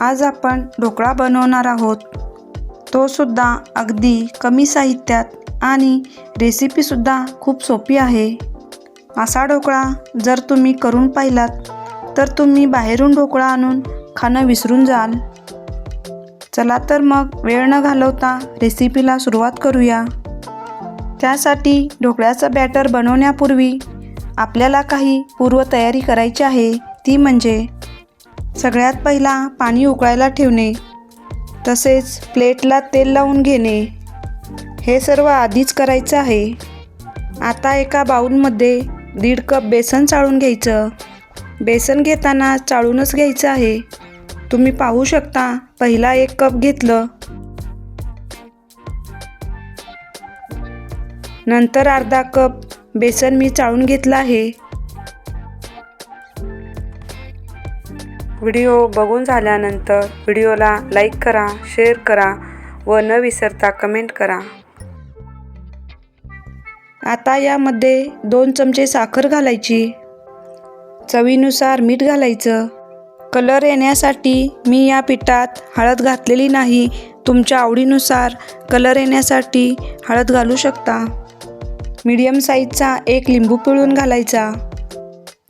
आज आपण ढोकळा बनवणार आहोत. तो सुद्धा अगदी कमी साहित्यात आणि रेसिपीसुद्धा खूप सोपी आहे. असा ढोकळा जर तुम्ही करून पाहिलात तर तुम्ही बाहेरून ढोकळा आणून खाणं विसरून जाल. चला तर मग वेळ न घालवता रेसिपीला सुरुवात करूया. त्यासाठी ढोकळ्याचं बॅटर बनवण्यापूर्वी आपल्याला काही पूर्वतयारी करायची आहे ती म्हणजे सगळ्यात पहिला पाणी उकळायला ठेवणे तसेच प्लेटला तेल लावून घेणे. हे सर्व आधीच करायचं आहे. आता एका बाऊलमध्ये दीड कप बेसन चाळून घ्यायचं. बेसन घेताना चाळूनच घ्यायचं आहे. तुम्ही पाहू शकता पहिला एक कप घेतलं. नंतर अर्धा कप बेसन मी चाळून घेतलं आहे. व्हिडिओ बघून झाल्यानंतर व्हिडिओला लाईक करा शेअर करा व न विसरता कमेंट करा. आता यामध्ये दोन चमचे साखर घालायची. चवीनुसार मीठ घालायचं. कलर येण्यासाठी मी या पिठात हळद घातलेली नाही. तुमच्या आवडीनुसार कलर येण्यासाठी हळद घालू शकता. मीडियम साईजचा एक लिंबू पिळून घालायचा.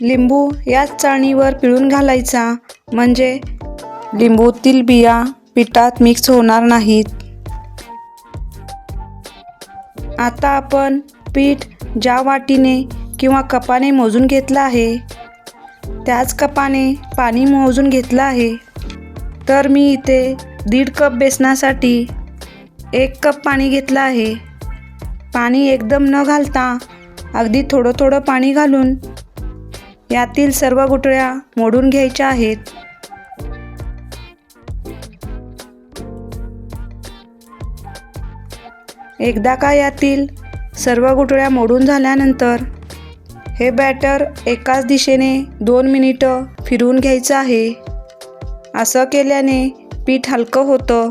लिंबू याच चाळणीवर पिळून घालायचा. म्हणजे लिंबूतील बिया पिठात मिक्स होणार नाहीत. आता आपण पीठ ज्या वाटीने किंवा कपाने मोजून घेतलं आहे त्याच कपाने पाणी मोजून घेतलं आहे. तर मी इथे दीड कप बेसनासाठी एक कप पाणी घेतलं आहे. पाणी एकदम न घालता अगदी थोडं थोडं पाणी घालून यातील सर्व गुटळ्या मोडून घ्यायच्या आहेत. एकदा का यातील सर्व गुटळ्या मोडून झाल्यानंतर? हे बॅटर एकाच दिशेने दोन मिनिटं फिरवून घ्यायचं आहे. असं केल्याने पीठ हलकं होतं.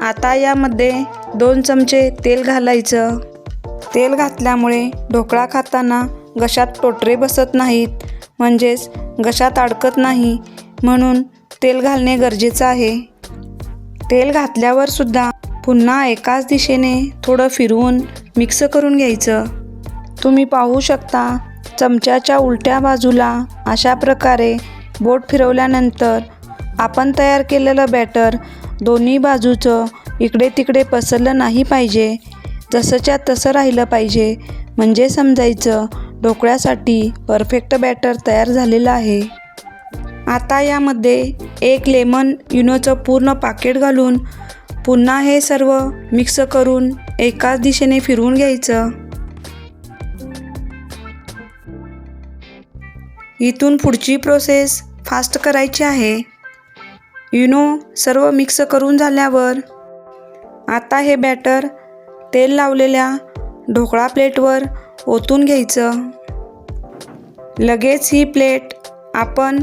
आता यामध्ये दोन चमचे तेल घालायचं. तेल घातल्यामुळे ढोकळा खाताना घशात टोटरे बसत नाहीत. म्हणजेच घशात अडकत नाही. म्हणून तेल घालणे गरजेचं आहे. तेल घातल्यावर सुद्धा पुन्हा एकाच दिशेने थोडं फिरवून मिक्स करून घ्यायचं. तुम्ही पाहू शकता चमच्याच्या उलट्या बाजूला अशा प्रकारे बोट फिरवल्यानंतर आपण तयार केलेलं बॅटर दोन्ही बाजूचं इकडे तिकडे पसरलं नाही पाहिजे. जसंच्या तसं राहिलं पाहिजे. म्हणजे समजायचं ढोकळ्यासाठी परफेक्ट बॅटर तयार झालेलं आहे. आता यामध्ये एक लेमन युनोचं पूर्ण पाकेट घालून पुन्हा हे सर्व मिक्स करून एकाच दिशेने फिरवून घ्यायचं. इथून पुढची प्रोसेस फास्ट करायची आहे. युनो सर्व मिक्स करून झाल्यावर आता हे बॅटर तेल लावलेल्या ढोकळा प्लेटवर ओतून घ्यायचं. लगेच ही प्लेट आपण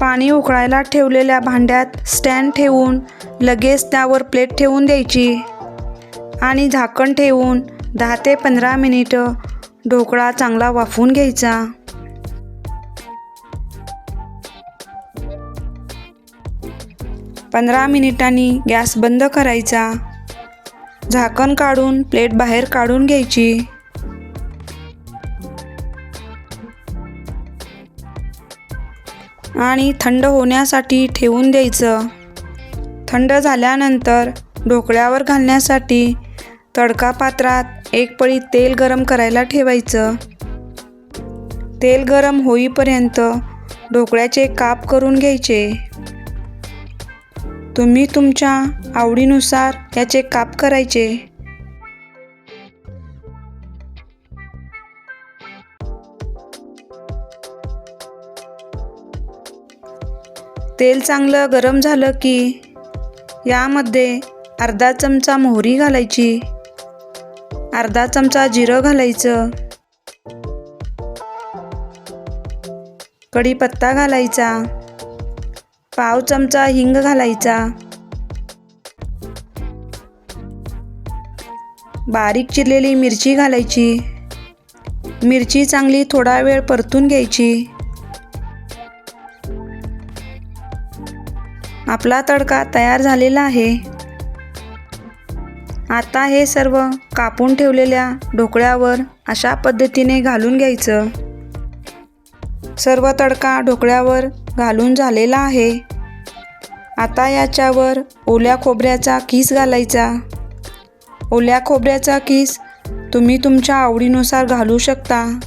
पाणी उकळायला ठेवलेल्या भांड्यात स्टँड ठेवून लगेच त्यावर प्लेट ठेवून द्यायची. आणि झाकण ठेवून दहा ते पंधरा मिनिटं ढोकळा चांगला वाफवून घ्यायचा. पंधरा मिनिटांनी गॅस बंद करायचा. झाकण काढून प्लेट बाहेर काढून घ्यायची. आणि थंड होण्यासाठी ठेवून द्यायचं. थंड झाल्यानंतर ढोकळ्यावर घालण्यासाठी तडका पात्रात एक पळी तेल गरम करायला ठेवायचं. तेल गरम होईपर्यंत ढोकळ्याचे काप करून घ्यायचे. तुम्ही तुमच्या आवडीनुसार याचे काप करायचे. तेल चांगलं गरम झालं की यामध्ये अर्धा चमचा मोहरी घालायची. अर्धा चमचा जिरं घालायचं. कढीपत्ता घालायचा. पाव चमचा हिंग घालायचा. बारीक चिरलेली मिरची घालायची. मिरची चांगली थोडा वेळ परतून घ्यायची. आपला तडका तयार झालेला आहे. आता हे सर्व कापून ठेवलेल्या ढोकळ्यावर अशा पद्धतीने घालून घ्यायचं. सर्व तडका ढोकळ्यावर घालून झालेला आहे. आता याच्यावर ओल्या खोबऱ्याचा किस घालायचा. ओल्या खोबऱ्याचा किस तुम्ही तुमच्या आवडीनुसार घालू शकता.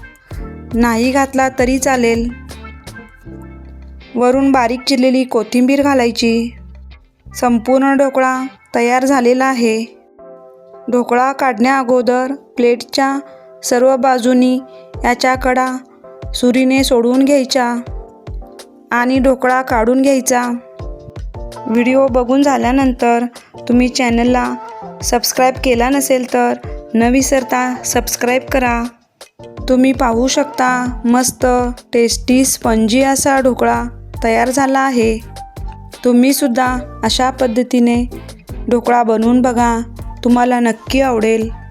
नाही घातला तरी चालेल. वरून बारीक चिरलेली कोथिंबीर घालायची. संपूर्ण ढोकळा तयार झालेला आहे. ढोकळा काढण्या अगोदर प्लेटच्या सर्व बाजूनी याच्या कडा सुरीने सोडवून घ्यायच्या आणि ढोकळा काढून घ्यायचा. व्हिडिओ बघून झाल्यानंतर तुम्ही चॅनलला सबस्क्राईब केला नसेल तर न विसरता सबस्क्राईब करा. तुम्ही पाहू शकता मस्त टेस्टी स्पंजी असा ढोकळा तयार झाला आहे. तुम्हीसुद्धा अशा पद्धतीने ढोकळा बनवून बघा. तुम्हाला नक्की आवडेल.